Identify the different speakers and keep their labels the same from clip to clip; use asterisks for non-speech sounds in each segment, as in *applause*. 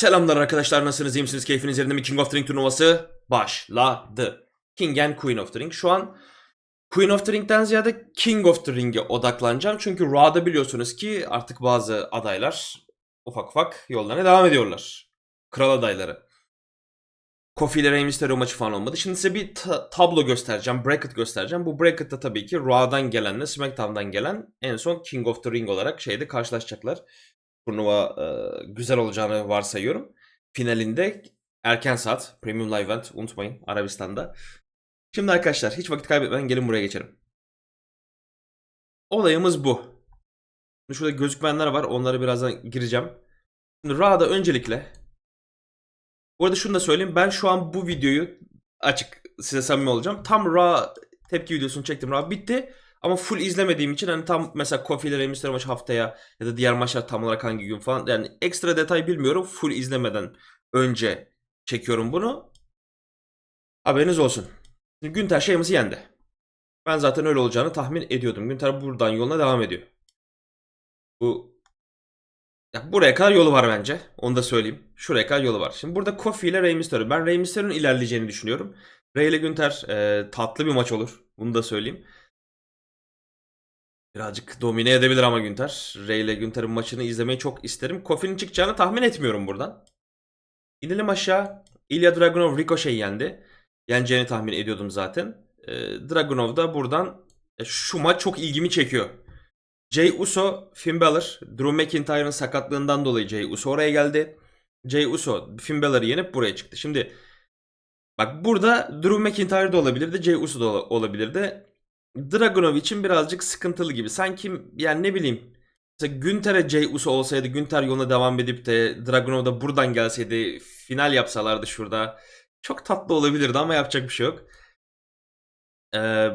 Speaker 1: Selamlar arkadaşlar nasılsınız iyi misiniz keyfiniz yerinde mi King of the Ring turnuvası başladı. King and Queen of the Ring şu an Queen of the Ring'den ziyade King of the Ring'e odaklanacağım. Çünkü Raw'da biliyorsunuz ki artık bazı adaylar ufak ufak yollarına devam ediyorlar. Kral adayları. Kofi ile Rey Mysterio maçı falan olmadı. Şimdi size bir ta- tablo göstereceğim. Bracket göstereceğim. Bu bracket'ta tabii ki Raw'dan gelenle SmackDown'dan gelen en son King of the Ring olarak şeyde karşılaşacaklar. Turnuva e, güzel olacağını varsayıyorum. Finalinde erken saat Premium Live Event unutmayın Arabistan'da. Şimdi arkadaşlar hiç vakit kaybetmeden gelin buraya geçelim. Olayımız bu. Şimdi Şurada gözükmeyenler var. Onlara birazdan gireceğim. Şimdi Raw'da öncelikle bu arada şunu da söyleyeyim. Ben şu an bu videoyu açık size samimi olacağım. Tam Raw tepki videosunu çektim. Raw bitti. Ama full izlemediğim için hani tam mesela Kofi ile Rey maçı haftaya ya da diğer maçlar tam olarak hangi gün falan yani ekstra detay bilmiyorum. Full izlemeden önce çekiyorum bunu. Haberiniz olsun. Şimdi Günter Sheamus'u yendi. Ben zaten öyle olacağını tahmin ediyordum. Günter buradan yoluna devam ediyor. Bu ya buraya kadar yolu var bence. Onu da söyleyeyim. Şuraya kadar yolu var. Şimdi burada Kofi ile Rey Mysterio. Ben Rey Mysterio'nun ilerleyeceğini düşünüyorum. Rey ile Günter e, tatlı bir maç olur. Bunu da söyleyeyim. Birazcık domine edebilir ama Günter. Rey ile Günter'in maçını izlemeyi çok isterim. Kofi'nin çıkacağını tahmin etmiyorum buradan. İnelim aşağı. Ilya Dragunov Ricochet'i yendi. Yeneceğini tahmin ediyordum zaten. Ee, Dragunov da buradan e, şu maç çok ilgimi çekiyor. Jey Uso, Finn Balor, Drew McIntyre'ın sakatlığından dolayı Jey Uso oraya geldi. Jey Uso, Finn Balor'ı yenip buraya çıktı. Şimdi bak burada Drew McIntyre de olabilirdi, Jey Uso da ola- olabilirdi. Dragunov için birazcık sıkıntılı gibi. Sanki yani ne bileyim. Mesela Günter'e Jey Uso olsaydı Günter yoluna devam edip de Dragunov da buradan gelseydi final yapsalardı şurada. Çok tatlı olabilirdi ama yapacak bir şey yok. Ee,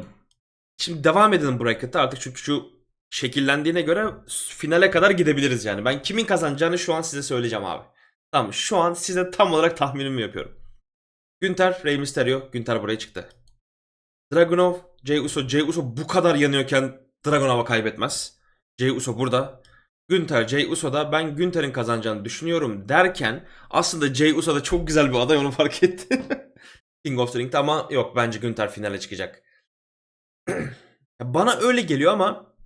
Speaker 1: şimdi devam edelim bracket'ta artık çünkü şu şekillendiğine göre finale kadar gidebiliriz yani. Ben kimin kazanacağını şu an size söyleyeceğim abi. Tamam şu an size tam olarak tahminimi yapıyorum. Günter, Rey Mysterio. Günter buraya çıktı. Dragunov, Jey Uso. Jey Uso bu kadar yanıyorken Dragunov'a kaybetmez. Jey Uso burada. Günter, Jey Uso da ben Günter'in kazanacağını düşünüyorum derken aslında Jey Uso da çok güzel bir aday onu fark etti. *laughs* King of the Ring'de ama yok bence Günter finale çıkacak. *clears throat* Bana öyle geliyor ama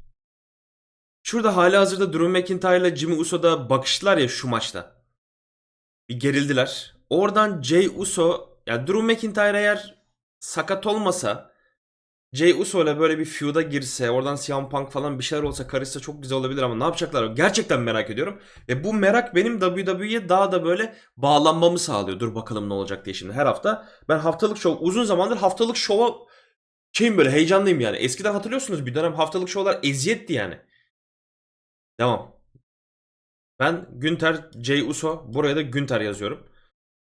Speaker 1: şurada hali hazırda Drew McIntyre ile Jimmy Uso'da bakıştılar ya şu maçta. Bir gerildiler. Oradan Jey Uso ya Drew McIntyre eğer sakat olmasa Jey Uso ile böyle bir feud'a girse, oradan CM Punk falan bir şeyler olsa karışsa çok güzel olabilir ama ne yapacaklar? Gerçekten merak ediyorum. Ve bu merak benim WWE'ye daha da böyle bağlanmamı sağlıyor. Dur bakalım ne olacak diye şimdi her hafta. Ben haftalık şov, uzun zamandır haftalık şova şeyim böyle heyecanlıyım yani. Eskiden hatırlıyorsunuz bir dönem haftalık şovlar eziyetti yani. Devam. Ben Günter, Jey Uso, buraya da Günter yazıyorum.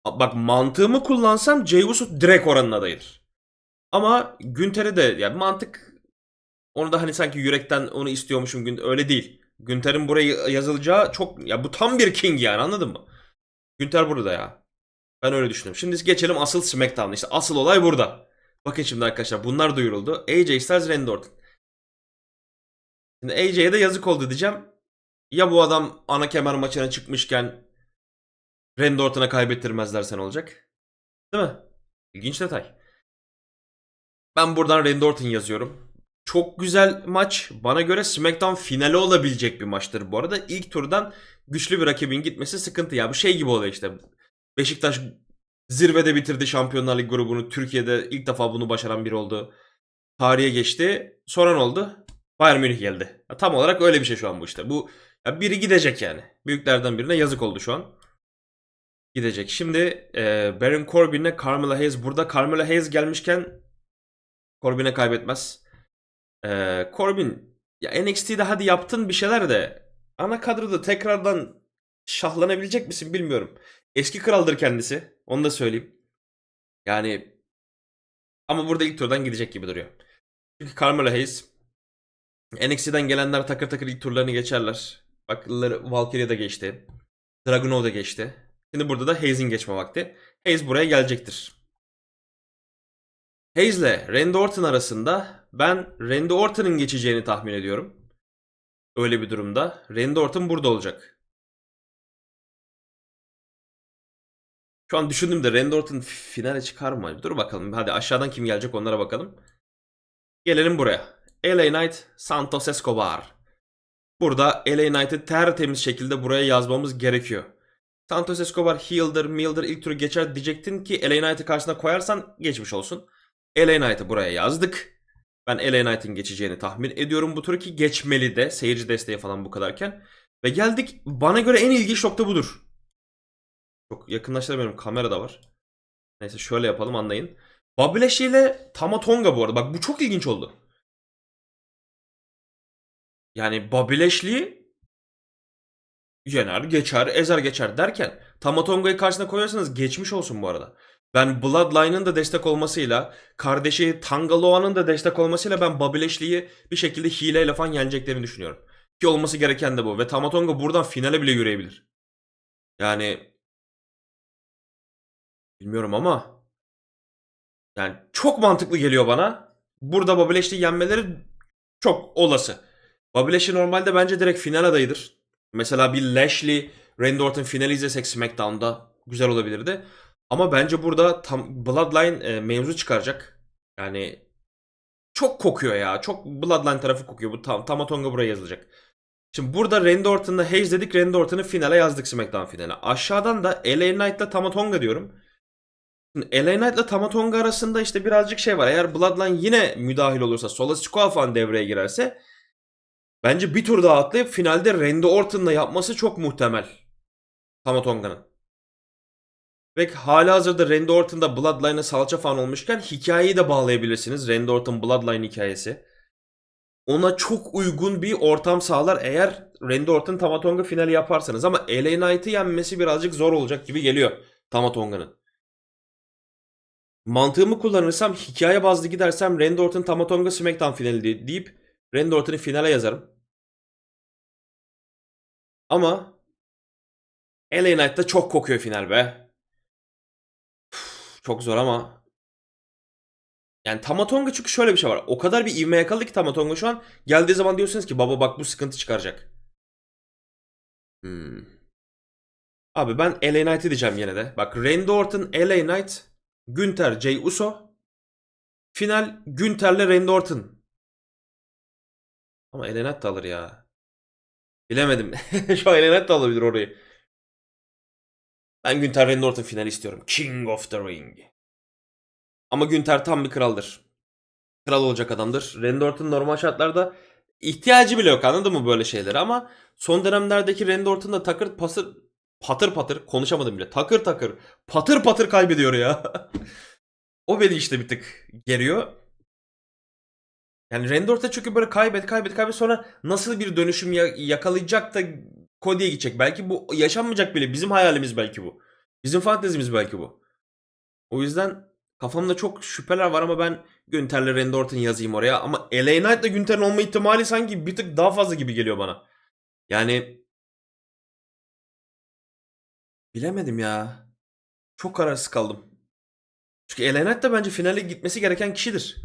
Speaker 1: Bak mantığımı kullansam Jey Uso direkt oranın adayıdır. Ama Günter'e de yani mantık onu da hani sanki yürekten onu istiyormuşum Gün öyle değil. Günter'in buraya yazılacağı çok ya bu tam bir king yani anladın mı? Günter burada ya. Ben öyle düşünüyorum. Şimdi geçelim asıl SmackDown'a. İşte asıl olay burada. Bakın şimdi arkadaşlar bunlar duyuruldu. AJ Styles, Randy Orton. Şimdi AJ'ye de yazık oldu diyeceğim. Ya bu adam ana kemer maçına çıkmışken Randy Orton'a kaybettirmezlersen olacak. Değil mi? İlginç detay. Ben buradan Randy Orton yazıyorum. Çok güzel maç. Bana göre SmackDown finali olabilecek bir maçtır bu arada. İlk turdan güçlü bir rakibin gitmesi sıkıntı ya. Bu şey gibi oluyor işte. Beşiktaş zirvede bitirdi Şampiyonlar Ligi grubunu. Türkiye'de ilk defa bunu başaran biri oldu. Tarihe geçti. Sonra ne oldu? Bayern Münih geldi. Ya tam olarak öyle bir şey şu an bu işte. Bu ya biri gidecek yani. Büyüklerden birine yazık oldu şu an. Gidecek. Şimdi e, Baron Corbin'le Carmelo Hayes burada. Carmelo Hayes gelmişken Corbin'e kaybetmez. Ee, Corbin ya NXT'de hadi yaptın bir şeyler de ana kadroda tekrardan şahlanabilecek misin bilmiyorum. Eski kraldır kendisi. Onu da söyleyeyim. Yani ama burada ilk turdan gidecek gibi duruyor. Çünkü Carmelo Hayes NXT'den gelenler takır takır ilk turlarını geçerler. Bak Valkyrie de geçti. Dragunov da geçti. Şimdi burada da Hayes'in geçme vakti. Hayes buraya gelecektir. Hayes ile Randy Orton arasında ben Randy Orton'ın geçeceğini tahmin ediyorum. Öyle bir durumda. Randy Orton burada olacak. Şu an düşündüm de Randy Orton finale çıkar mı? Dur bakalım. Hadi aşağıdan kim gelecek onlara bakalım. Gelelim buraya. LA Knight, Santos Escobar. Burada LA Knight'ı tertemiz şekilde buraya yazmamız gerekiyor. Santos Escobar heal'dır, meal'dır ilk turu geçer diyecektin ki LA Knight'ı karşısına koyarsan geçmiş olsun. LA Knight'ı buraya yazdık. Ben LA Knight'ın geçeceğini tahmin ediyorum bu turu ki geçmeli de seyirci desteği falan bu kadarken. Ve geldik bana göre en ilginç nokta budur. Çok yakınlaştıramıyorum kamera da var. Neyse şöyle yapalım anlayın. Lashley ile Tama Tonga bu arada. Bak bu çok ilginç oldu. Yani Lashley yener, geçer, ezer geçer derken Tama Tonga'yı karşısına koyarsanız geçmiş olsun bu arada. Ben Bloodline'ın da destek olmasıyla, kardeşi Tangaloa'nın da destek olmasıyla ben Lashley'i bir şekilde hileyle falan yeneceklerini düşünüyorum. Ki olması gereken de bu. Ve Tama Tonga buradan finale bile yürüyebilir. Yani bilmiyorum ama yani çok mantıklı geliyor bana. Burada Lashley'i yenmeleri çok olası. Lashley normalde bence direkt final adayıdır. Mesela bir Lashley Randy Orton finali izlesek SmackDown'da güzel olabilirdi. Ama bence burada tam Bloodline e, mevzu çıkaracak. Yani çok kokuyor ya. Çok Bloodline tarafı kokuyor. Bu tam Tamatonga buraya yazılacak. Şimdi burada Randy Orton'la Hayes dedik. Randy Orton'u finale yazdık SmackDown finale. Aşağıdan da LA Knight'la Tamatonga diyorum. Şimdi LA Knight'la Tamatonga arasında işte birazcık şey var. Eğer Bloodline yine müdahil olursa, Solo Sikoa falan devreye girerse bence bir tur daha atlayıp finalde Randy Orton'la yapması çok muhtemel. Tamatonga'nın. Ve hala hazırda Randy Orton'da Bloodline'a salça falan olmuşken hikayeyi de bağlayabilirsiniz. Randy Orton Bloodline hikayesi. Ona çok uygun bir ortam sağlar eğer Randy Orton Tamatonga finali yaparsanız. Ama LA Knight'ı yenmesi birazcık zor olacak gibi geliyor Tamatonga'nın. Mantığımı kullanırsam hikaye bazlı gidersem Randy Orton Tamatonga SmackDown finali de- deyip Randy Orton'u finale yazarım. Ama LA Knight'ta çok kokuyor final be. Çok zor ama. Yani Tamatonga çünkü şöyle bir şey var. O kadar bir ivme yakaladı ki Tamatonga şu an. Geldiği zaman diyorsunuz ki baba bak bu sıkıntı çıkaracak. Hmm. Abi ben LA Knight'ı diyeceğim yine de. Bak Randy Orton, LA Knight, Günther, Jey Uso. Final Günther'le Randy Orton. Ama LA Knight da alır ya. Bilemedim. *laughs* Şu an LA Knight da alabilir orayı. Ben Günther Randy Orton finali istiyorum. King of the Ring. Ama Günther tam bir kraldır. Kral olacak adamdır. Randy normal şartlarda ihtiyacı bile yok anladın mı böyle şeylere ama son dönemlerdeki Randy Orton da takır pasır patır patır konuşamadım bile. Takır takır patır patır kaybediyor ya. *laughs* o beni işte bir tık geriyor. Yani Randy Orton çünkü böyle kaybet kaybet kaybet sonra nasıl bir dönüşüm ya- yakalayacak da Cody'ye gidecek. Belki bu yaşanmayacak bile. Bizim hayalimiz belki bu. Bizim fantezimiz belki bu. O yüzden kafamda çok şüpheler var ama ben Günter'le Randy Orton yazayım oraya. Ama LA Knight'la Günter'in olma ihtimali sanki bir tık daha fazla gibi geliyor bana. Yani bilemedim ya. Çok kararsız kaldım. Çünkü LA Knight da bence finale gitmesi gereken kişidir.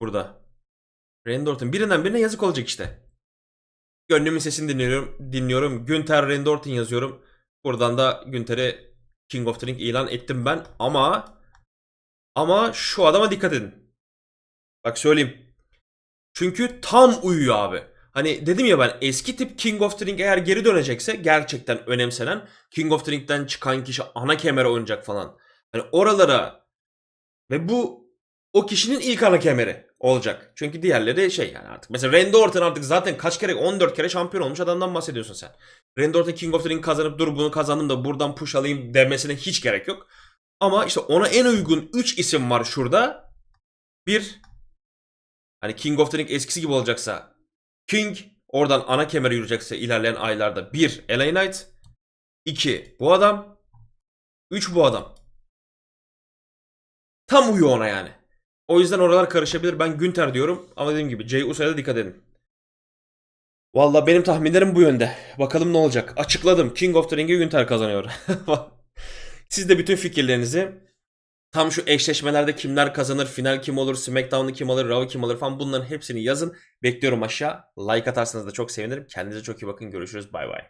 Speaker 1: Burada. Randy Orton birinden birine yazık olacak işte. Gönlümün sesini dinliyorum. dinliyorum. Günter Randy Orton yazıyorum. Buradan da Günter'e King of the ilan ettim ben. Ama ama şu adama dikkat edin. Bak söyleyeyim. Çünkü tam uyuyor abi. Hani dedim ya ben eski tip King of the eğer geri dönecekse gerçekten önemsenen King of the çıkan kişi ana kemere oynayacak falan. Hani oralara ve bu o kişinin ilk ana kemeri olacak. Çünkü diğerleri şey yani artık. Mesela Randy Orton artık zaten kaç kere 14 kere şampiyon olmuş adamdan bahsediyorsun sen. Randy Orton King of the Ring kazanıp dur bunu kazandım da buradan push alayım demesine hiç gerek yok. Ama işte ona en uygun 3 isim var şurada. Bir hani King of the Ring eskisi gibi olacaksa King oradan ana kemere yürüyecekse ilerleyen aylarda bir LA Knight 2 bu adam 3 bu adam. Tam uyuyor ona yani. O yüzden oralar karışabilir. Ben Günter diyorum ama dediğim gibi Jey Uso'ya da dikkat edin. Valla benim tahminlerim bu yönde. Bakalım ne olacak. Açıkladım. King of the Ring'i Günter kazanıyor. *laughs* Siz de bütün fikirlerinizi tam şu eşleşmelerde kimler kazanır, final kim olur, SmackDown'u kim alır, Raw kim alır falan bunların hepsini yazın. Bekliyorum aşağı. Like atarsanız da çok sevinirim. Kendinize çok iyi bakın. Görüşürüz. Bay bay.